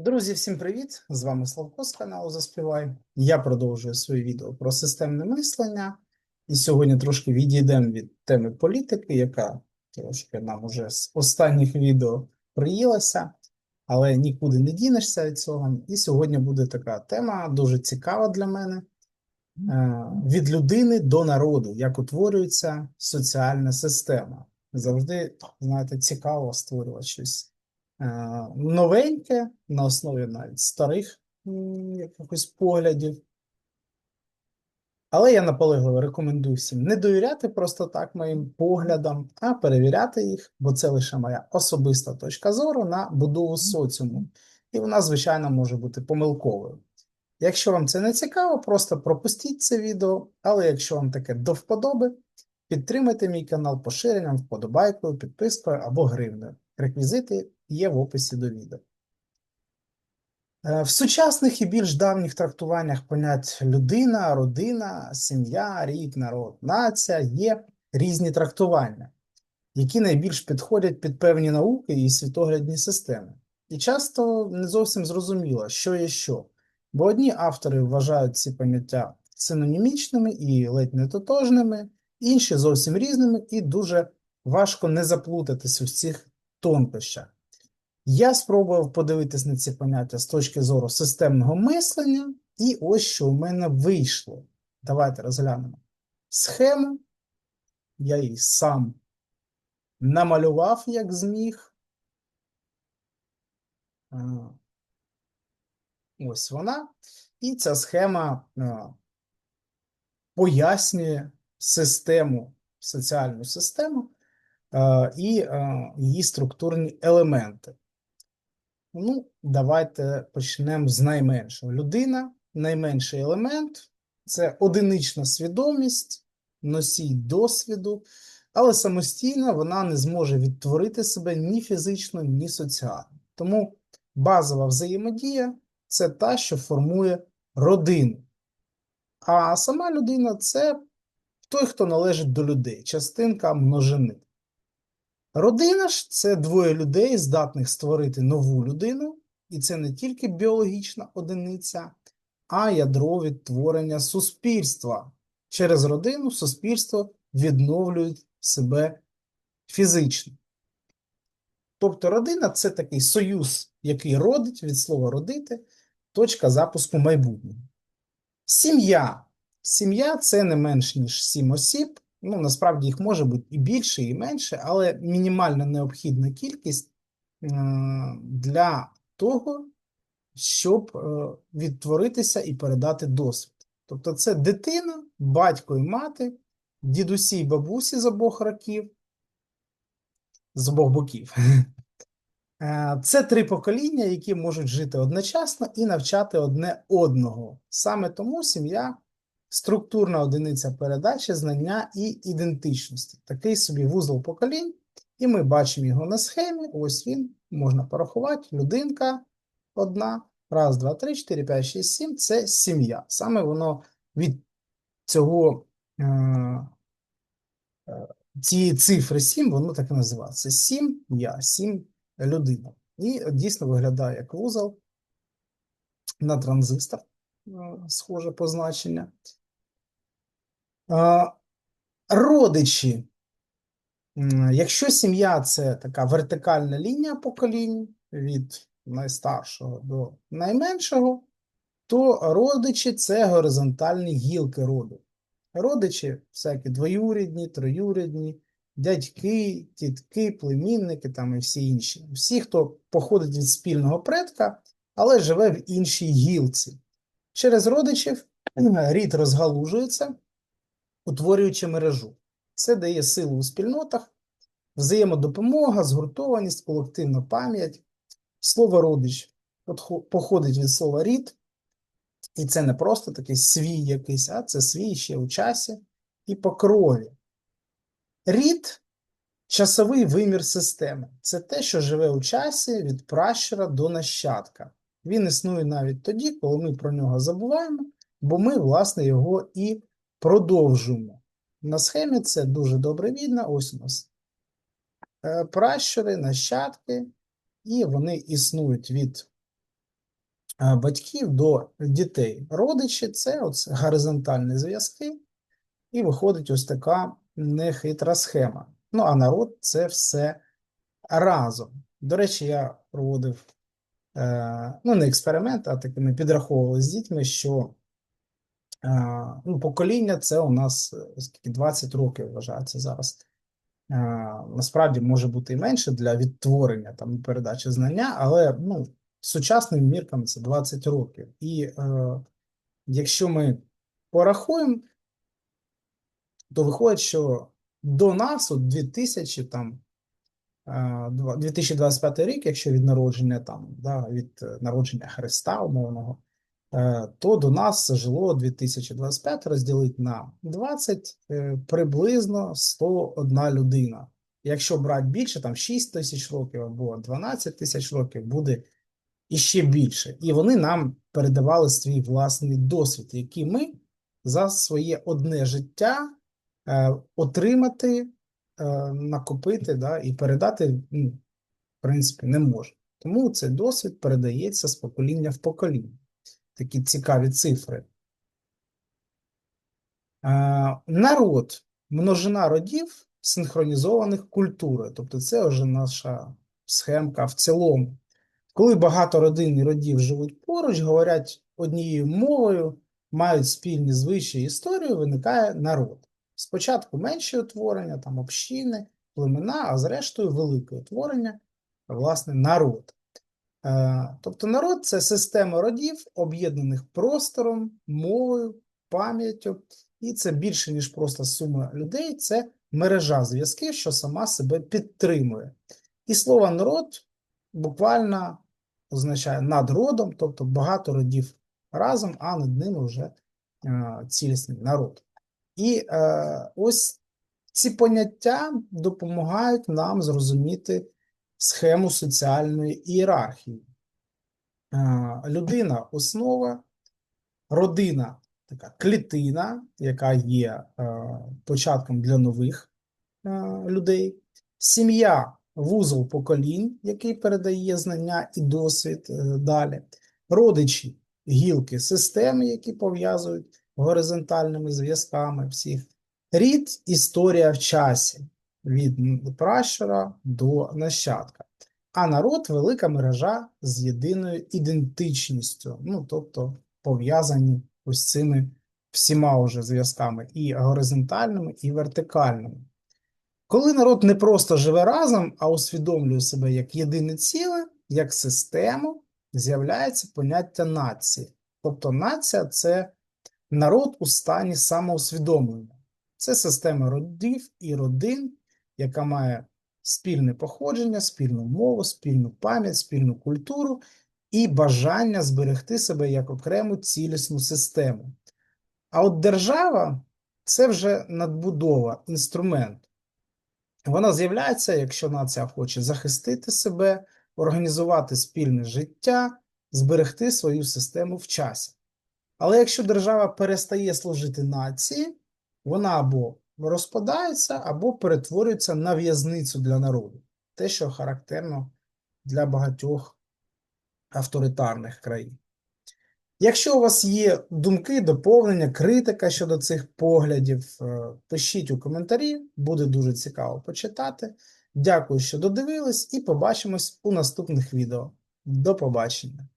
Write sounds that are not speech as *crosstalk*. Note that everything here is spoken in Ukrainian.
Друзі, всім привіт! З вами Славко з каналу Заспівай. Я продовжую своє відео про системне мислення. І сьогодні трошки відійдемо від теми політики, яка трошки нам уже з останніх відео приїлася, але нікуди не дінешся від цього. І сьогодні буде така тема дуже цікава для мене: Е, від людини до народу, як утворюється соціальна система. Завжди, знаєте, цікаво створювати щось новеньке на основі навіть старих якихось поглядів. Але я наполегливо рекомендую всім не довіряти просто так моїм поглядам, а перевіряти їх, бо це лише моя особиста точка зору на будову соціуму. І вона, звичайно, може бути помилковою. Якщо вам це не цікаво, просто пропустіть це відео, але якщо вам таке до вподоби, підтримайте мій канал поширенням, вподобайкою, підпискою або гривнею. Реквізити є в описі до відео. Е, В сучасних і більш давніх трактуваннях понять людина, родина, сім'я, рід, народ, нація є різні трактування, які найбільш підходять під певні науки і світоглядні системи. І часто не зовсім зрозуміло, що є що. Бо одні автори вважають ці поняття синонімічними і ледь не тотожними, інші зовсім різними, і дуже важко не заплутатись у цих тонкощах. Я спробував подивитись на ці поняття з точки зору системного мислення, і ось що у мене вийшло. Давайте розглянемо схему. Я її сам намалював, як зміг. Ось вона. І ця схема пояснює систему, соціальну систему і її структурні елементи. Ну, давайте почнемо з найменшого. Людина, найменший елемент це одинична свідомість, носій досвіду, але самостійно вона не зможе відтворити себе ні фізично, ні соціально. Тому базова взаємодія це та, що формує родину. А сама людина це той, хто належить до людей, частинка множини. Родина ж це двоє людей, здатних створити нову людину, і це не тільки біологічна одиниця, а ядро відтворення суспільства. Через родину суспільство відновлює себе фізично. Тобто родина це такий союз, який родить від слова родити, точка запуску майбутнього. Сім'я. Сім'я це не менш ніж сім осіб. Ну, насправді їх може бути і більше, і менше, але мінімальна необхідна кількість е, для того, щоб е, відтворитися і передати досвід. Тобто, це дитина, батько і мати, дідусі й бабусі з обох років, з обох боків. *laughs* Е, Це три покоління, які можуть жити одночасно і навчати одне одного. Саме тому сім'я структурна одиниця передачі знання і ідентичності. Такий собі вузол поколінь, і ми бачимо його на схемі. Ось він, можна порахувати. Людинка одна. Раз, два, три, чотири, п'ять, шість, сім. Це сім'я. Саме воно від цього. Е, е, цієї цифри 7, воно так і називається. 7 я, 7 людина. І дійсно виглядає як вузол на транзистор, е, схоже позначення. Родичі. Якщо сім'я це така вертикальна лінія поколінь від найстаршого до найменшого, то родичі це горизонтальні гілки роду. Родичі всякі двоюрідні, троюрідні, дядьки, тітки, племінники там і всі інші. Всі, хто походить від спільного предка, але живе в іншій гілці. Через родичів рід розгалужується, утворюючи мережу. Це дає силу у спільнотах, взаємодопомога, згуртованість, колективна пам'ять. Слово родич походить від слова рід, і це не просто такий свій якийсь, а це свій ще у часі і по крові. Рід часовий вимір системи. Це те, що живе у часі від пращура до нащадка. Він існує навіть тоді, коли ми про нього забуваємо, бо ми, власне, його і продовжуємо. На схемі це дуже добре видно. Ось у нас е, пращури, нащадки, і вони існують від е, батьків до дітей. Родичі це от горизонтальні зв'язки, і виходить ось така нехитра схема. Ну, а народ це все разом. До речі, я проводив е, ну, не експеримент, а таки ми підраховували з дітьми, що ну, покоління це у нас е, скільки 20 років вважається зараз. Е, насправді може бути і менше для відтворення там передачі знання, але ну, сучасним міркам це 20 років. І е, якщо ми порахуємо, то виходить, що до нас, от 2000 там. е, 2025 рік, якщо від народження там, да, від е, народження Христа умовного, е, то до нас жило 2025 розділити на 20, е, приблизно 101 людина. Якщо брати більше, там 6 тисяч років або 12 тисяч років, буде іще більше. І вони нам передавали свій власний досвід, який ми за своє одне життя е, отримати, е, накопити да, і передати, ну, в принципі, не можемо. Тому цей досвід передається з покоління в покоління. Такі цікаві цифри. Народ, множина родів, синхронізованих культурою. Тобто, це вже наша схемка в цілому. Коли багато родин і родів живуть поруч, говорять однією мовою, мають спільні звичаї історію, виникає народ. Спочатку менші утворення, там общини, племена, а зрештою велике утворення, власне, народ. Е, Тобто народ це система родів, об'єднаних простором, мовою, пам'яттю, і це більше, ніж просто сума людей, це мережа зв'язків, що сама себе підтримує. І слово народ буквально означає над родом, тобто багато родів разом, а над ними вже е, цілісний народ. І е, ось ці поняття допомагають нам зрозуміти схему соціальної ієрархії. Людина основа, родина така клітина, яка є е, початком для нових е, людей, сім'я вузол поколінь, який передає знання і досвід е, далі, родичі, гілки системи, які пов'язують горизонтальними зв'язками всіх, рід, історія в часі від пращура до нащадка. А народ велика мережа з єдиною ідентичністю, ну тобто пов'язані ось цими всіма уже зв'язками, і горизонтальними, і вертикальними. Коли народ не просто живе разом, а усвідомлює себе як єдине ціле, як систему, з'являється поняття нації. Тобто нація це народ у стані самоусвідомлення. Це система родів і родин, яка має спільне походження, спільну мову, спільну пам'ять, спільну культуру і бажання зберегти себе як окрему цілісну систему. А от держава це вже надбудова, інструмент. Вона з'являється, якщо нація хоче захистити себе, організувати спільне життя, зберегти свою систему в часі. Але якщо держава перестає служити нації, вона або розпадається, або перетворюється на в'язницю для народу. Те, що характерно для багатьох авторитарних країн. Якщо у вас є думки, доповнення, критика щодо цих поглядів, е, пишіть у коментарі, буде дуже цікаво почитати. Дякую, що додивились, і побачимось у наступних відео. До побачення!